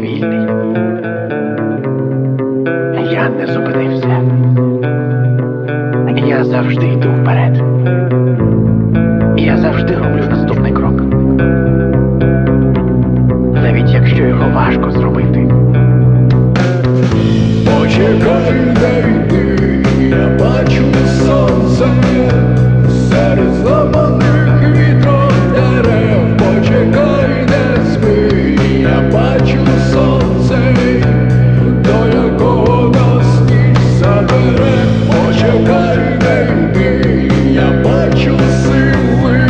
Вільний. Я не зупинився. Я завжди йду вперед. Я завжди роблю наступний крок. Навіть якщо його важко зробити. Не йди, я бачу сили.